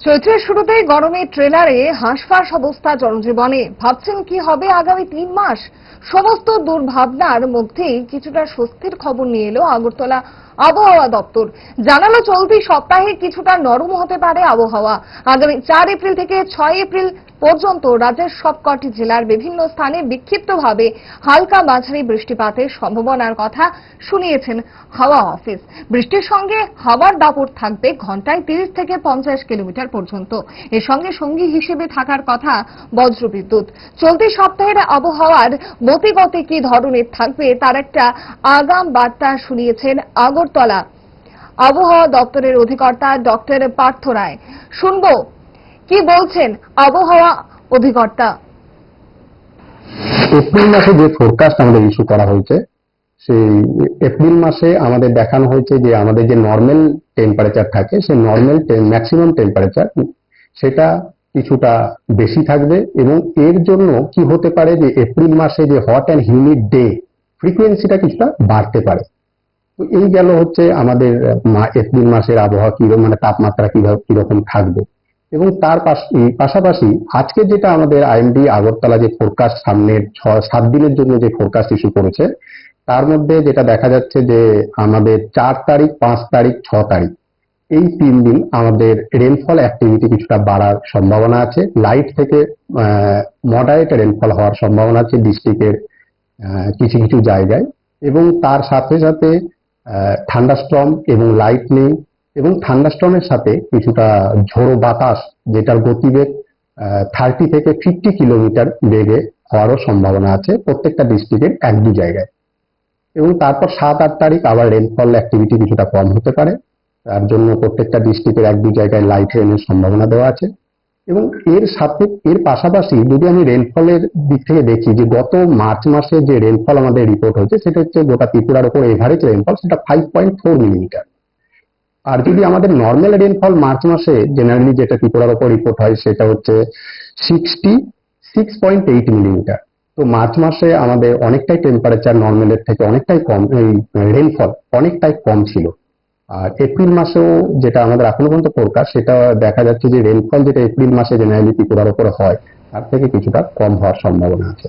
চৈত্রের শুরুতেই গরমে ট্রেলারে হাঁসফাঁস অবস্থা জনজীবনে। ভাবছেন কি হবে আগামী তিন মাস? সমস্ত দুর্ভাবনার মধ্যেই কিছুটা স্বস্তির খবর নিয়ে এলো আগরতলা আবহাওয়া দপ্তর। জানালো, চলতি সপ্তাহে কিছুটা নরম হতে পারে আবহাওয়া। আগামী চার এপ্রিল থেকে ছয় এপ্রিল পর্যন্ত রাজ্যের সবকটি জেলার বিভিন্ন স্থানে বিক্ষিপ্তভাবে হালকা মাঝারি বৃষ্টিপাতের সম্ভাবনার কথা শুনিয়েছেন হাওয়া অফিস। বৃষ্টির সঙ্গে হাওয়ার দাপট থাকবে ঘন্টায় তিরিশ থেকে পঞ্চাশ কিলোমিটার পর্যন্ত। এর সঙ্গে সঙ্গী হিসেবে থাকার কথা বজ্রবিদ্যুৎ। চলতি সপ্তাহের আবহাওয়ার মতিগতি কি ধরনের থাকবে তার একটা আগাম বার্তা শুনিয়েছেন আগরতলা। আবহাওয়া দপ্তরের অধিকর্তা ডক্টর পার্থ রায়। শুনব, কি বলছেন আবহাওয়া অধিকর্তা? এপ্রিল মাসে যে ফোরকাস্ট আমাদের ইস্যু করা হয়েছে, সেই এপ্রিল মাসে আমাদের দেখানো হয়েছে যে আমাদের যে নর্মাল টেম্পারেচার থাকে, সেই নর্মাল ম্যাক্সিমাম টেম্পারেচার সেটা কিছুটা বেশি থাকবে এবং এর জন্য কি হতে পারে যে এপ্রিল মাসে যে হট অ্যান্ড হিউমিড ডে ফ্রিকোয়েন্সিটা কিছুটা বাড়তে পারে। এই গেল হচ্ছে আমাদের এপ্রিল মাসের আবহাওয়া কীরকম মানে তাপমাত্রা কীভাবে, কীরকম থাকবে। এবং তার পাশ- পাশাপাশি আজকে যেটা আমাদের আইএমডি আগরতলা যে ফোরকাস্ট সামনের ছ, সাত দিনের জন্য যে ফোরকাস্ট ইস্যু করেছে, তার মধ্যে যেটা দেখা যাচ্ছে যে আমাদের চার তারিখ, পাঁচ তারিখ, ছ তারিখ, এই তিন দিন আমাদের রেনফল অ্যাক্টিভিটি কিছুটা বাড়ার সম্ভাবনা আছে। লাইট থেকে মডারেট রেনফল হওয়ার সম্ভাবনা আছে ডিস্ট্রিক্টের কিছু কিছু জায়গায়। এবং তার সাথে সাথে ঠান্ডাস্ট্রম এবং লাইটনিং এবং ঠান্ডাস্টর্মের সাথে কিছুটা ঝোড়ো বাতাস যেটার গতিবেগ থার্টি থেকে ফিফটি কিলোমিটার বেগে হওয়ারও সম্ভাবনা আছে প্রত্যেকটা ডিস্ট্রিক্টের এক দু জায়গায়। এবং তারপর সাত আট তারিখ আবার রেনফল অ্যাক্টিভিটি কিছুটা কম হতে পারে। তার জন্য প্রত্যেকটা ডিস্ট্রিক্টের এক দু জায়গায় লাইট রেনের সম্ভাবনা দেওয়া আছে। এবং এর সাথে, এর পাশাপাশি যদি আমি রেনফলের দিক থেকে দেখি যে গত মার্চ মাসে যে রেনফল আমাদের রিপোর্ট হয়েছে, সেটা হচ্ছে গোটা ত্রিপুরার উপর এভারেজ রেনফল সেটা ফাইভ পয়েন্ট ফোর মিলিমিটার আর যদি আমাদের নর্মাল রেনফল মার্চ মাসে জেনারেলি যেটা ত্রিপুরার উপর রিপোর্ট হয়, সেটা হচ্ছে sixty six point eight millimetre তো মার্চ মাসে আমাদের অনেকটাই টেম্পারেচার নর্মালের থেকে অনেকটাই কম, এই রেনফল অনেকটাই কম ছিল। আর এপ্রিল মাসেও যেটা আমাদের এখনও পর্যন্ত ফোরকাস্ট সেটা দেখা যাচ্ছে যে রেনফল যেটা এপ্রিল মাসে জেনারেলি ত্রিপুরার উপরে হয়, তার থেকে কিছুটা কম হওয়ার সম্ভাবনা আছে।